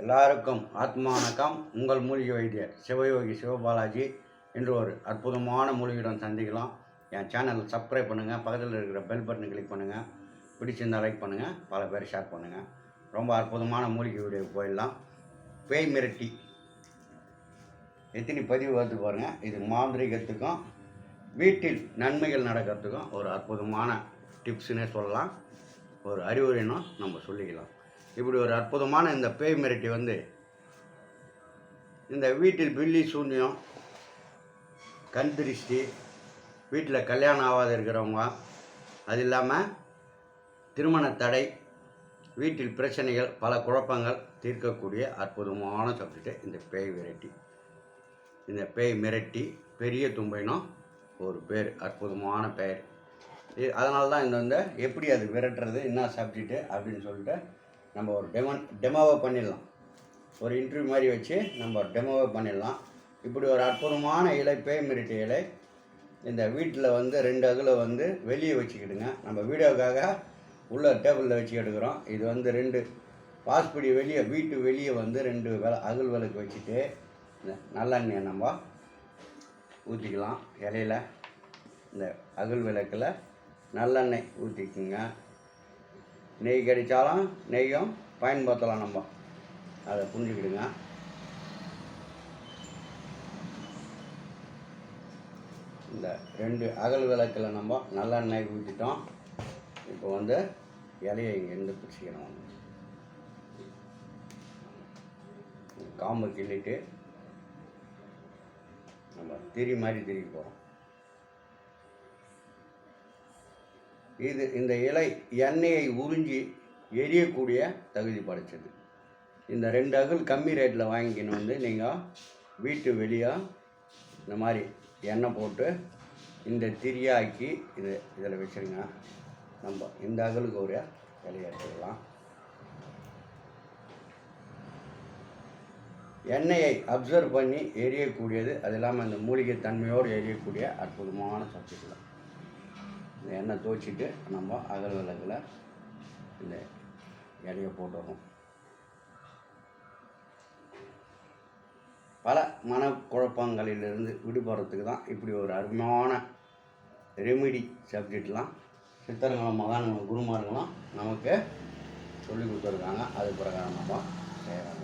எல்லாருக்கும் ஆத்மா வணக்கம். உங்கள் மூலிகை வைத்தியர் சிவயோகி சிவபாலாஜி என்று ஒரு அற்புதமான மூலிகையுடன் சந்திக்கலாம். என் சேனல் சப்ஸ்கிரைப் பண்ணுங்கள் பக்கத்தில் இருக்கிற பெல் பட்டனை கிளிக் பண்ணுங்கள் பிடிச்சிருந்தா லைக் பண்ணுங்கள் பல பேர் ஷேர் பண்ணுங்கள் ரொம்ப அற்புதமான மூலிகை வீடியோ போயிடலாம். பேய் மிரட்டி. எத்தனை பதிவு வந்து பாருங்கள் இது மாந்திரிகத்துக்கும் வீட்டில் நன்மைகள் நடக்கிறதுக்கும் ஒரு அற்புதமான டிப்ஸுன்னே சொல்லலாம். ஒரு அறிவுரைனும் நம்ம சொல்லிக்கலாம். இப்படி ஒரு அற்புதமான இந்த பேய் மிரட்டி வந்து இந்த வீட்டில் பில்லி சூன்யம் கண் திருஷ்டி வீட்டில் கல்யாணம் ஆகாத இருக்கிறவங்க அது இல்லாமல் திருமண தடை வீட்டில் பிரச்சனைகள் பல குழப்பங்கள் தீர்க்கக்கூடிய அற்புதமான சப்ஜெக்டு இந்த பேய் விரட்டி இந்த பேய் மிரட்டி பெரிய தும்பைனும் ஒரு பேர் அற்புதமான பெயர். இது அதனால தான் இந்த வந்து எப்படி அது விரட்டுறது என்ன சப்ஜெக்ட்டு அப்படின்னு சொல்லிட்டு நம்ம ஒரு டெமோ டெமோவை பண்ணிடலாம். ஒரு இன்டர்வியூ மாதிரி வச்சு நம்ம ஒரு டெமோவை பண்ணிடலாம். இப்படி ஒரு அற்புதமான இலை பேய் இலை இந்த வீட்டில் வந்து ரெண்டு அகில வந்து வெளியே வச்சுக்கிடுங்க. நம்ம வீடியோக்காக உள்ள டேபிளில் வச்சு எடுக்கிறோம். இது வந்து ரெண்டு பாஸ்படி வெளியே வீட்டு வெளியே வந்து ரெண்டு விள அகல் விளக்கு வச்சுட்டு இந்த நல்லெண்ணெயை நம்ம ஊற்றிக்கலாம் இலையில இந்த அகல் விளக்கில் நல்லெண்ணெய் ஊற்றிக்குங்க நெய் கிடைச்சாலும் நெய்யும் பயன்படுத்தலாம் நம்ம. அதை புரிஞ்சுக்கிடுங்க. இந்த ரெண்டு அகல் விளக்கில் நம்ம நல்லெண்ணெய் ஊற்றிட்டோம் இப்போ வந்து இலையை இங்கேருந்து பிடிச்சிக்கணும் காம்பை கிள்ளிட்டு நம்ம திரி மாதிரி திரிக்க போகிறோம் இது இந்த இலை எண்ணெயை உறிஞ்சி எரியக்கூடிய தகுதி படைச்சது. இந்த ரெண்டு அகல் கம்மி ரேட்டில் வாங்கிக்கணும் வந்து நீங்கள் வீட்டு வெளியே இந்த மாதிரி எண்ணெய் போட்டு இந்த திரியாக்கி இது இதில் வச்சுருங்க. நம்ம இந்த அகலுக்கு ஒரு இலையை எண்ணெயை அப்சர்வ் பண்ணி எரியக்கூடியது அது இல்லாமல் இந்த மூலிகை தன்மையோடு எரியக்கூடிய அற்புதமான சப்ஜெக்ட் தான் இந்த எண்ணெய் துவச்சிட்டு நம்ம அகல் விளக்கில் இந்த இலையை போட்டுடணும் பல மனக்குழப்பங்களிலிருந்து விடுபடுறதுக்கு தான் இப்படி ஒரு அருமையான ரெமிடி சப்ஜெக்ட்லாம் சித்தர்களும் மகான்களும் குருமார்களும் நமக்கு சொல்லி கொடுத்துருக்காங்க. அது பிரகாரம் நம்ம செய்கிறாங்க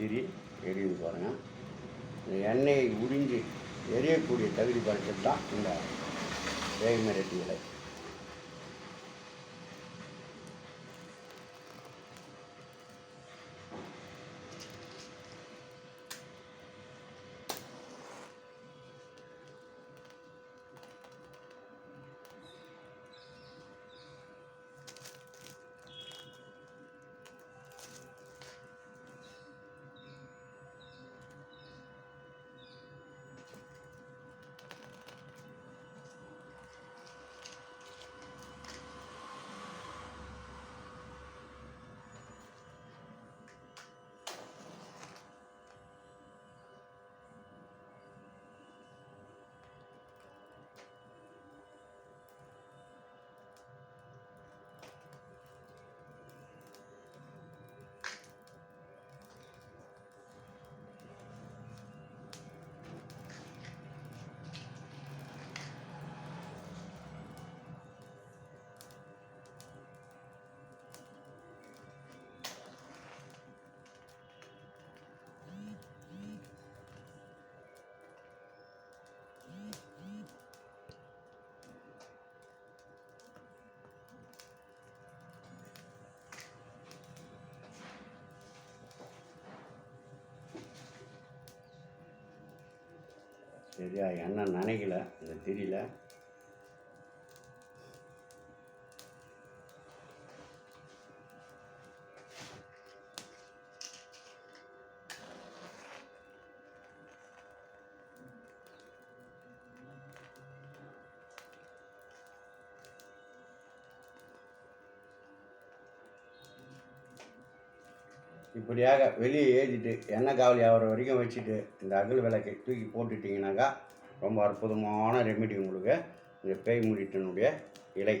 திரி எரியுது பாருங்கள் இந்த எண்ணெயை உறிஞ்சி எரியக்கூடிய தகுதி படைச்சது தான் இந்த வேகமரட்டி இலை சரியா என்ன நினைக்கல. இந்த தெரியல. இப்படியாக வெளியே ஏறிட்டு எண்ணெய் காவலி ஆகிற வரைக்கும் வச்சுட்டு இந்த அகல் விளக்கை தூக்கி போட்டுட்டிங்கனாக்கா ரொம்ப அற்புதமான ரெமெடி உங்களுக்கு. இந்த பேய் மூடிட்டனுடைய இலை.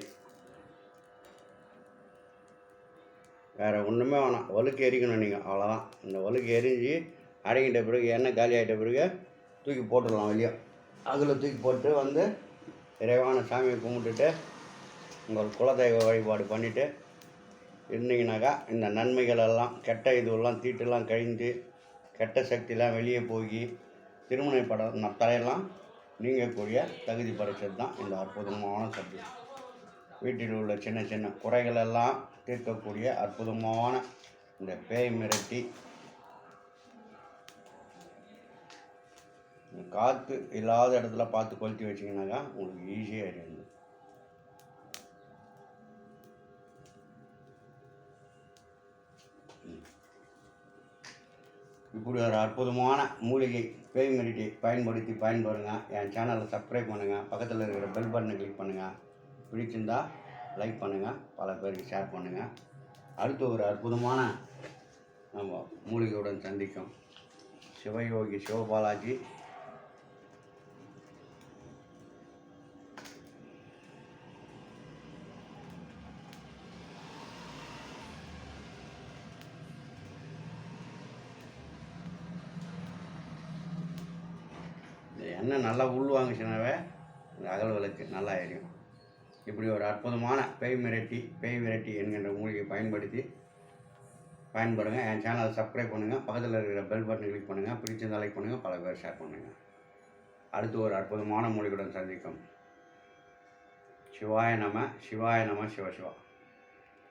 வேறு ஒன்றுமே வேணாம். வலுக்கு எரிக்கணும் நீங்கள் அவ்வளோதான் இந்த வலுக்கு எரிஞ்சு அடங்கிட்ட பிறகு எண்ணெய் காலி ஆகிட்ட பிறகு தூக்கி போட்டுடலாம் வெளியே. அதில் தூக்கி போட்டு வந்து இறைவான சாமியை கும்பிட்டுட்டு உங்கள் குலதெய்வ வழிபாடு பண்ணிவிட்டு இருந்தீங்கனாக்கா இந்த நன்மைகள் எல்லாம் கெட்ட இதுவெல்லாம் தீட்டெல்லாம் கழிந்து கெட்ட சக்தியெலாம் வெளியே போய் திருமண படம் தலையெல்லாம் நீங்கக்கூடிய தகுதி படைச்சது தான் இந்த அற்புதமான சக்தி. வீட்டில் உள்ள சின்ன சின்ன குறைகளெல்லாம் தீர்க்கக்கூடிய அற்புதமான இந்த பேய் மிரட்டி இந்த காற்று இல்லாத இடத்துல பார்த்து கொளுத்தி வச்சிங்கனாக்கா உங்களுக்கு ஈஸியாக இருக்கும் இப்படி ஒரு அற்புதமான மூலிகை பேய் பயன்படுத்தி பயன்படுங்க. என் சேனலை சப்ஸ்கிரைப் பண்ணுங்கள் பக்கத்தில் இருக்கிற பெல் பட்டனை கிளிக் பண்ணுங்கள் பிடிச்சிருந்தா லைக் பண்ணுங்கள் பல பேருக்கு ஷேர் பண்ணுங்கள் அடுத்து ஒரு அற்புதமான நம்ம மூலிகையுடன் சந்திக்கும் சிவயோகி சிவபாலாஜி இன்னும் நல்லா உள்வாங்கிச்சுனாவே இந்த அகல் விளக்கு நல்லா எரியும். இப்படி ஒரு அற்புதமான பேய் மிரட்டி பேய் விரட்டி என்கின்ற மூலிகையை பயன்படுத்தி பயன்படுங்க. என் சேனலை சப்ஸ்கிரைப் பண்ணுங்கள் பக்கத்தில் இருக்கிற பெல் பட்டன் கிளிக் பண்ணுங்கள் பிடிச்சிருந்தா லைக் பண்ணுங்கள் பல பேர் ஷேர் பண்ணுங்கள் அடுத்து ஒரு அற்புதமான மூலிகையுடன் சந்திக்கும். சிவாய நம சிவாய நம சிவ சிவா.